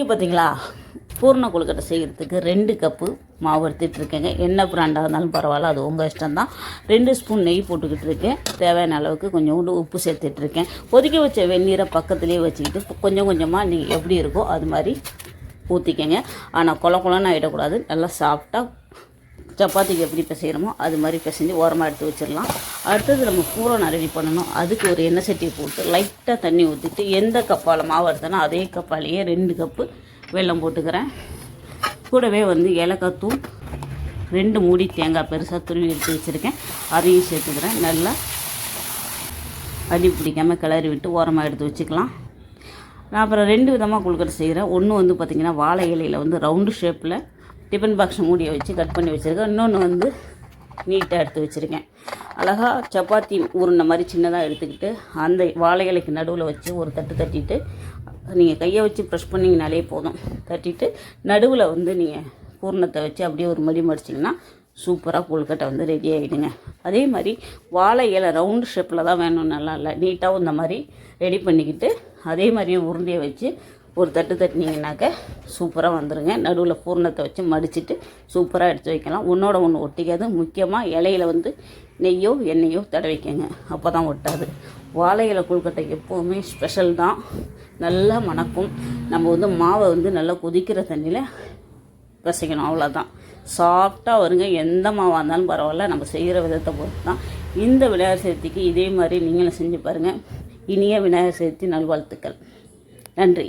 இப்போ பார்த்தீங்களா பூர்ண கொழுக்கட்டை செய்கிறதுக்கு ரெண்டு கப்பு மாவு எடுத்துகிட்டு இருக்கேங்க. என்ன பிராண்டாக இருந்தாலும் பரவாயில்ல அது உங்கள் இஷ்டம் தான் ரெண்டு ஸ்பூன் நெய் போட்டுக்கிட்டு இருக்கேன். தேவையான அளவுக்கு கொஞ்சோண்டு உப்பு சேர்த்துட்டு இருக்கேன். கொதிக்க வச்ச வெந்நீரை பக்கத்துலேயே வச்சுக்கிட்டு கொஞ்சம் கொஞ்சமாக நீங்கள் எப்படி இருக்கோ அது மாதிரி ஊற்றிக்கங்க ஆனால் குள குளம்னு ஆகிடக்கூடாது நல்லா சாஃப்டாக சப்பாத்திக்கு எப்படி பிசைகிறோமோ அது மாதிரி பிசைஞ்சு ஓரமாக எடுத்து வச்சிடலாம். அடுத்தது நம்ம பூரணம் ரெடி பண்ணணும். அதுக்கு ஒரு எண்ணெய் சட்டியை போட்டு லைட்டாக தண்ணி ஊற்றிட்டு எந்த கப்பால் மாவு எடுத்தனோ அதே கப்பாலேயே ரெண்டு கப்பு வெல்லம் போட்டுக்கிறேன். கூடவே வந்து ஏலக்காய் தூள் ரெண்டு மூடி தேங்காய் பெருசாக துருவி எடுத்து வச்சுருக்கேன். அதையும் சேர்த்துக்கிறேன். நல்லா அடி பிடிக்காமல் கிளறி விட்டு ஓரமாக எடுத்து வச்சுக்கலாம். நான் அப்புறம் ரெண்டு விதமாக கொழுக்கட்டை செய்கிறேன் ஒன்று வந்து பார்த்திங்கன்னா வாழை இலையில் வந்து ரவுண்டு ஷேப்பில் டிஃபன் பாக்ஸ் மூடியை வச்சு கட் பண்ணி வச்சுருக்கேன். இன்னொன்று வந்து நீட்டாக எடுத்து வச்சுருக்கேன். அழகாக சப்பாத்தி உருண்டை மாதிரி சின்னதாக எடுத்துக்கிட்டு அந்த வாழை இலைக்கு நடுவில் வச்சு ஒரு தட்டு தட்டிட்டு நீங்கள் கையை வச்சு ப்ரெஷ் பண்ணிங்கனாலே போதும். தட்டிட்டு நடுவில் வந்து நீங்கள் பூர்ணத்தை வச்சு அப்படியே ஒரு மடி மடிச்சிங்கன்னா சூப்பராக கொழுக்கட்டை வந்து ரெடி ஆகிடுங்க அதே மாதிரி வாழை இலை ரவுண்டு ஷேப்பில் தான் வேணும் நல்லா இல்லை. நீட்டாகவும் இந்த மாதிரி ரெடி பண்ணிக்கிட்டு அதே மாதிரியே உருண்டையை வச்சு ஒரு தட்டு தட்டினீங்கனாக்க சூப்பராக வந்துடுங்க நடுவில் பூர்ணத்தை வச்சு மடிச்சிட்டு சூப்பராக எடுத்து வைக்கலாம். ஒன்றோட ஒன்று ஒட்டிக்காது. முக்கியமாக இலையில வந்து நெய்யோ எண்ணெயோ தடவிக்கங்க அப்போ தான் ஒட்டாது. வாழை இலை கொழுக்கட்டை எப்போவுமே ஸ்பெஷல் தான். நல்லா மணக்கும். நம்ம வந்து மாவை வந்து நல்லா கொதிக்கிற தண்ணியில் பிசைக்கணும். அவ்வளோதான் சாஃப்டாக வருங்க. எந்த மாவாக இருந்தாலும் பரவாயில்ல. நம்ம செய்கிற விதத்தை பொறுத்து தான் இந்த விநாயகர் சதுர்த்திக்கு இதே மாதிரி நீங்களும் செஞ்சு பாருங்கள் இனிய விநாயகர் சதுர்த்தி நல்வாழ்த்துக்கள். நன்றி.